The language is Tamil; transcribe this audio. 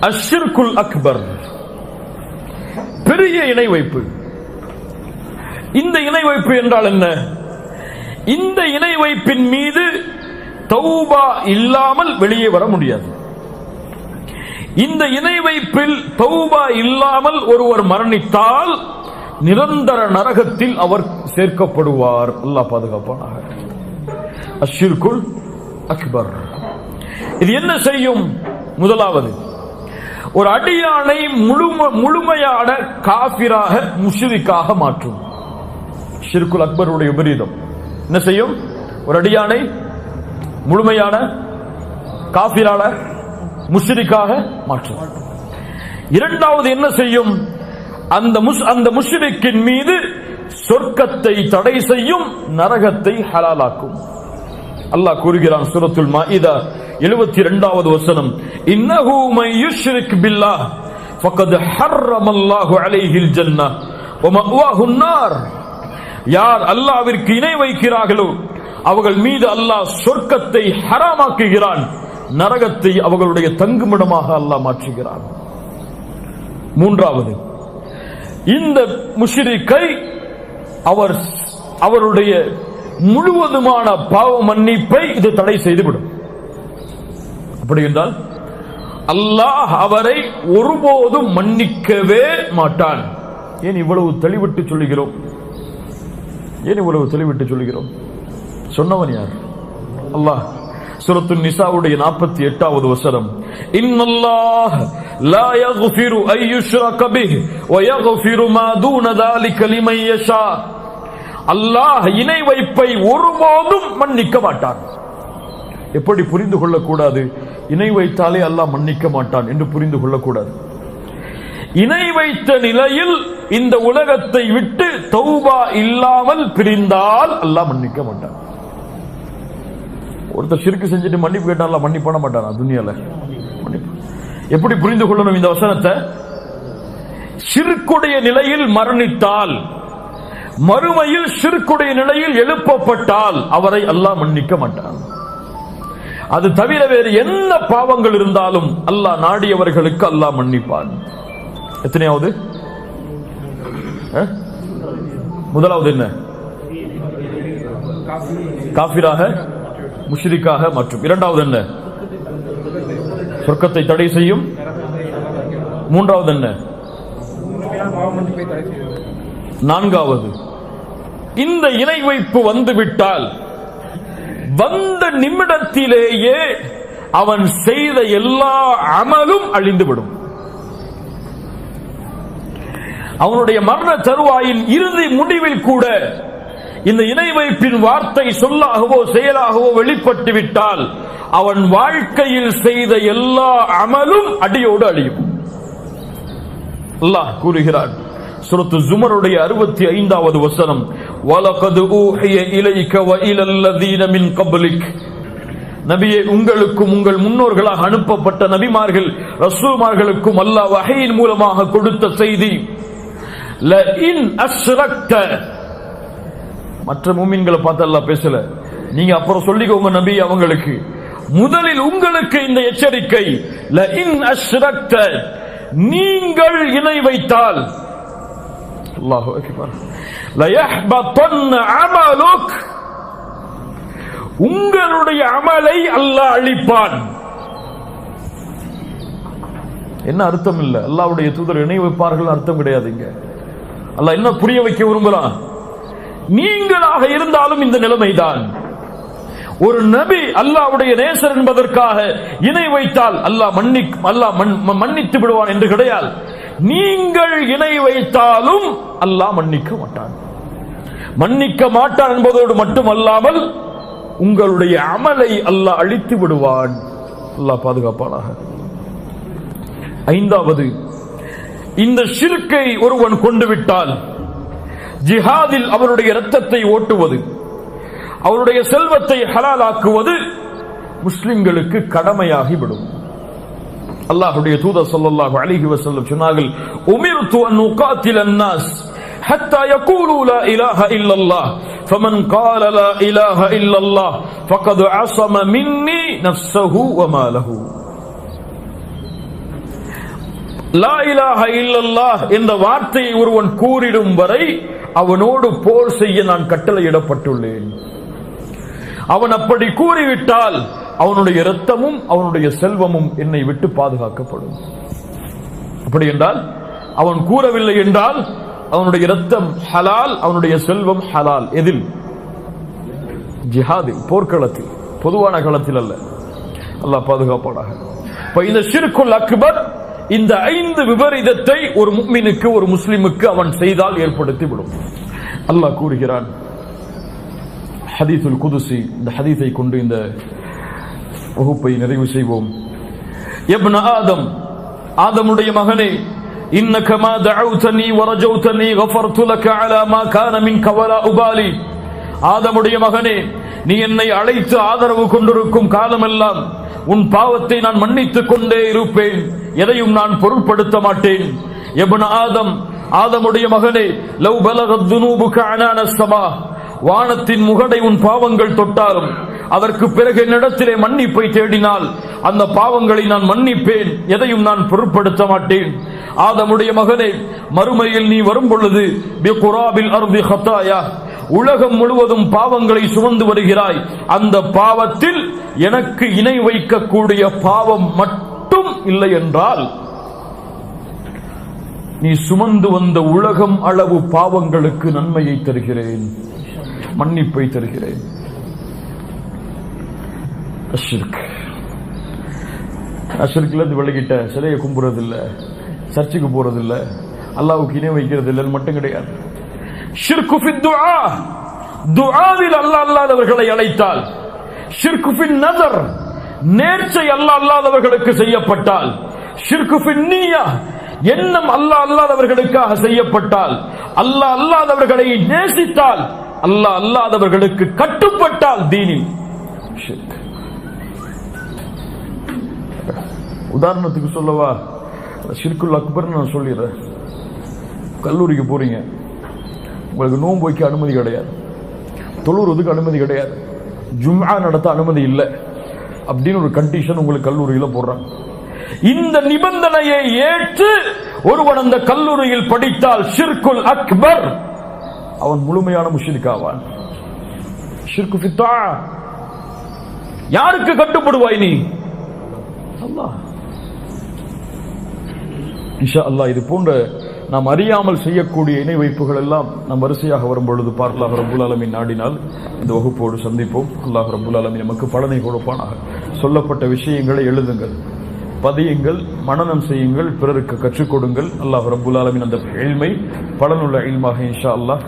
அஷிர்குல் அக்பர். பெரிய இணை வைப்பு இந்த இணை வைப்பு என்றால் என்ன? இந்த இணை வைப்பின் மீது தௌபா இல்லாமல் வெளியே வர முடியாது. இந்த இணை வைப்பில் தௌபா இல்லாமல் ஒருவர் மரணித்தால் நிரந்தர நரகத்தில் அவர் சேர்க்கப்படுவார். அல்லாஹ் பாதுகாப்பானாக. அஷிர்குல் அக்பர். இது என்ன செய்யும்? முதலாவது ஒரு அடியானை முழும முழுமையான காபிராக முஷ்ரிக்காக மாற்றும். ஷிர்குல் அக்பருடைய விபரீதம் என்ன செய்யும்? ஒரு அடியானை முழுமையான காபிரான முஷ்ரிக்காக மாற்றும். இரண்டாவது என்ன செய்யும்? அந்த முஸ் அந்த முஷ்ரிக்கின் மீது சொர்க்கத்தை தடை செய்யும் நரகத்தை ஹலாலாக்கும். அல்லாஹ் கூறுகிறான் சூரத்துல் மாஇதா 72வது வசனம் இன்னஹு மை யுஷ்ரிக் பில்லாஹ் ஃபக்கத் ஹர்ரமல்லாஹு அலைஹில் ஜன்னah வ மஅவாஹு النار யார் அல்லாஹ்விற்கு இணை வைக்கிறார்களோ அவர்கள் மீது அல்லாஹ் சொர்க்கத்தை ஹராமாக்குகிறான் நரகத்தை அவர்களுடைய தங்குமிடமாக அல்லாஹ் மாற்றுகிறான் மூன்றாவது இந்த முஷ்ரிக்கை அவர் அவருடைய முழுவதுமான பாவ மன்னிப்பை இது தடை செய்துவிடும் அப்படி என்றால் அல்லாஹ் அவரை ஒருபோதும் மன்னிக்கவே மாட்டான் ஏன் இவ்வளவு தெளிவிட்டு சொல்லுகிறோம் ஏன் இவ்வளவு தெளிவிட்டு சொல்லுகிறோம் சொன்னவன் யார் அல்லாஹ் சூரத்து நிசாவுடைய நாற்பத்தி எட்டாவது வசனம் இன்னல்லாஹ் லா யக்ஃபிரு அன் யுஷ்ரக பிஹ் வ யக்ஃபிரு மா தூன ذلك லிமன் யஷா அல்லாஹ் இணை வைப்பை ஒருபோதும் மன்னிக்க மாட்டான் எப்படி புரிந்து கொள்ளக்கூடாது? இணை வைத்தாலே அல்லாஹ் மன்னிக்க மாட்டான் என்று புரிந்து கொள்ளக்கூடாது. இணை வைத்த நிலையில் இந்த உலகத்தை விட்டு தௌபா இல்லாமல் பிரிந்தால் அல்லாஹ் மன்னிக்க மாட்டான். ஒருத்தர் சிறுக்கு செஞ்சுட்டு மன்னிப்பு கேட்டால மன்னிப்பு பண்ண மாட்டானா? துணியால மன்னிப்பு. எப்படி புரிந்து கொள்ளணும் இந்த வசனத்தை? சிறுக்குடைய நிலையில் மரணித்தால் மறுமையில் சிறுக்குடைய நிலையில் எழுப்பப்பட்டால் அவரை அல்லாஹ் மன்னிக்க மாட்டான். அது தவிர வேறு என்ன பாவங்கள் இருந்தாலும் அல்லாஹ் நாடியவர்களுக்கு அல்லாஹ் மன்னிப்பான். எத்தனையாவது? முதலாவது என்ன? காபிராக முஷ்ரிக்காக மற்றும். இரண்டாவது என்ன? சொர்க்கத்தை தடை செய்யும். மூன்றாவது என்ன? நான்காவது. இந்த இணை வைப்பு வந்துவிட்டால் வந்த நிமிடத்திலேயே அவன் செய்த எல்லா அமலும் அழிந்துவிடும். அவனுடைய மரண தருவாயின் இறுதி முடிவில் கூட இந்த இணை வைப்பின் வார்த்தை சொல்லாகவோ செயலாகவோ வெளிப்பட்டு விட்டால் அவன் வாழ்க்கையில் செய்த எல்லா அமலும் அடியோடு அழியும். அல்லாஹ் கூறுகிறான். சுரத்து ஜுமருடைய அறுபத்தி ஐந்தாவது வசனம் வலகது ஊஹிய இலைக்க வ இலல்லதீன மின் கபலிக். நபியை உங்களுக்கும் உங்கள் முன்னோர்களாக அனுப்பப்பட்ட நபிமார்கள் ரசூமார்களுக்கும் அல்லாஹ் வகையின் மூலமாக கொடுத்த செய்தி. ல இன் மற்ற மூமின்களை பார்த்து அல்லாஹ் பேசல. நீங்க அப்புறம் சொல்லிக்கோங்க நபி அவங்களுக்கு. முதலில் உங்களுக்கு இந்த எச்சரிக்கை. ல இன் நீங்கள் இணை வைத்தால். அல்லாஹு அக்பர் அமலுக் உங்களுடைய அமலை அல்லாஹ் அழிப்பான். என்ன அர்த்தம் இல்ல? அல்லாவுடைய தூதர் இணை வைப்பார்கள் அர்த்தம் கிடையாது இங்க. அல்லாஹ் என்ன புரிய வைக்க விரும்புறான்? நீங்களாக இருந்தாலும் இந்த நிலைமைதான். ஒரு நபி அல்லாஹ்வுடைய நேசர் என்பதற்காக இணை வைத்தால் அல்லாஹ் மன்னி அல்லாஹ் மன்னித்து விடுவான் என்று கிடையாது. நீங்கள் இணை வைத்தாலும் அல்லாஹ் மன்னிக்க மாட்டான். மன்னிக்க மாட்டான் என்பதோடு மட்டுமல்லாமல் உங்களுடைய அமலை அல்லாஹ் அழித்து விடுவான். அல்லாஹ் பாதுகாப்பானாக. ஐந்தாவது இந்த ஷிர்கை ஒருவன் கொண்டு விட்டால் ஜிஹாதில் அவருடைய இரத்தத்தை ஓட்டுவது அவருடைய செல்வத்தை ஹலாலாக்குவது முஸ்லிம்களுக்கு கடமையாகிவிடும். அல்லாஹ்வுடைய தூதர் ஸல்லல்லாஹு அலைஹி வஸல்லம் சொன்னார்கள் உமிர்து அன் உகாத்தில الناس حتى يقولوا لا اله الا الله فمن قال لا اله الا الله فقد عصم مني نفسه وماله லா இலாஹ இல்லல்லாஹ் என்ற வார்த்தையை ஒருவன் கூறிடும் வரை அவனோடு போர் செய்ய நான் கட்டளையிடப்பட்டுள்ளேன் அவன் அப்படி கூறிவிட்டால் அவனுடைய இரத்தமும் அவனுடைய செல்வமும் என்னை விட்டு பாதுகாக்கப்படும். அப்படி என்றால் அவன் கூறவில்லை என்றால் அவனுடைய இரத்தம் ஹலால் அவனுடைய செல்வம் ஹலால். எதில்? ஜிஹாதில் போர்க்களத்தில். பொதுவான களத்தில் அல்ல. அல்லாஹ் பாதுகாப்பானாக. இப்ப இந்த சிறுக்குள் அக்பர் இந்த ஐந்து விபரீதத்தை ஒரு முக்மினுக்கு ஒரு முஸ்லிமுக்கு அவன் செய்தால் ஏற்படுத்தி விடும் அல்லாஹ் கூறுகிறான் ஹதீசுல் குதுசி இந்த ஹதீஸை கொண்டு இந்த வகுப்பை நிறைவு செய்வோம் எப்ன ஆதம் ஆதமுடைய மகனே إنك ما دعوتني ورجوتني غفرت لك على ما كان منك ولا أبالي ஆதமுடைய மகனே நீ என்னை அழைத்து ஆதரவு கொண்டிருக்கும் காலமெல்லாம் உன் பாவத்தை நான் மன்னித்துக் கொண்டே இருப்பேன் எதையும் நான் பொருட்படுத்த மாட்டேன் எபன ஆதம் ஆதமுடைய மகனே லவ் பலகத் துனூபுக அனான ஸமா வானத்தின் முகடை உன் பாவங்கள் தொட்டாலும் அதற்கு பிறகு என்னிடத்திலே மன்னிப்பை தேடினால் அந்த பாவங்களை நான் மன்னிப்பேன் எதையும் நான் பொருட்படுத்த மாட்டேன். ஆதமுடைய மகனே மறுமையில் நீ வரும் பொழுது பிகுராபில் ஹத்தாயா உலகம் முழுவதும் பாவங்களை சுமந்து வருகிறாய். அந்த பாவத்தில் எனக்கு இணை வைக்கக்கூடிய பாவம் மட்டும் இல்லை என்றால் நீ சுமந்து வந்த உலகம் அளவு பாவங்களுக்கு நன்மையை தருகிறேன் மன்னிப்பை தருகிறேன். அஷ்ருக்கு அஷ்ருக்குல இருந்து விலகிட்ட சிலையை கும்புறது சர்ச்சுக்கு போறது இல்ல அல்லாவுக்கு இணை வைக்கிறது இல்லைன்னு மட்டும் கிடையாது. ஷிர்கு துஆ. துஆவில் அல்லாஹ் அல்லாதவர்களை அழைத்தால் ஷிர்குஃபின் நதர். நேர்ச்சை அல்லாஹ் அல்லாதவர்களுக்கு செய்யப்பட்டால் ஷிர்குஃபின் நீயா. எண்ணம் அல்லாஹ் அல்லாதவர்களுக்காக செய்யப்பட்டால் அல்லாஹ் அல்லாதவர்களை நேசித்தால் அல்லாஹ் அல்லாதவர்களுக்கு கட்டுப்பட்டால் தீனில் ஷிர்க். உதாரணத்துக்கு சொல்லவா? ஷிர்குல் அக்பர்னு நான் சொல்லிடுறேன். கல்லூரிக்கு போறீங்க. உங்களுக்கு நோன்பு வைக்க அனுமதி கிடையாது. தொழுறதுக்கு அனுமதி கிடையாது. ஜும்ஆ நடத்த அனுமதி இல்லை. அப்படின்னு ஒரு கண்டிஷன் உங்களுக்கு கல்லூரியில் போடுறாங்க. இந்த நிபந்தனையை ஏற்று ஒருவன் அந்த கல்லூரியில் படித்தால் ஷிர்குல் அக்பர் அவன் முழுமையான முஷிரிக் ஆவான். ஷிர்கு ஃபித்தா. யாருக்கு கட்டுப்படுவாய் நீ? அல்லாஹ். இன்ஷா அல்லாஹ் இது போன்ற நாம் அறியாமல் செய்யக்கூடிய இணை வைப்புகள் எல்லாம் நாம் வரிசையாக வரும்பொழுது பார்க்கலாம் ரபுல் அலமின் நாடினால் இந்த வகுப்போடு சந்திப்போம். அல்லாஹ் ரபுல் ஆலமின் நமக்கு பலனை கொடுப்பானாக. சொல்லப்பட்ட விஷயங்களை எழுதுங்கள். பதியுங்கள் மனனம் செய்யுங்கள் பிறருக்கு கற்றுக் கொடுங்கள். அல்லாஹ் ரபுல் அலமின் அந்த எழ்மை பலனுள்ள இல்மாக இன்ஷா அல்லாஹ்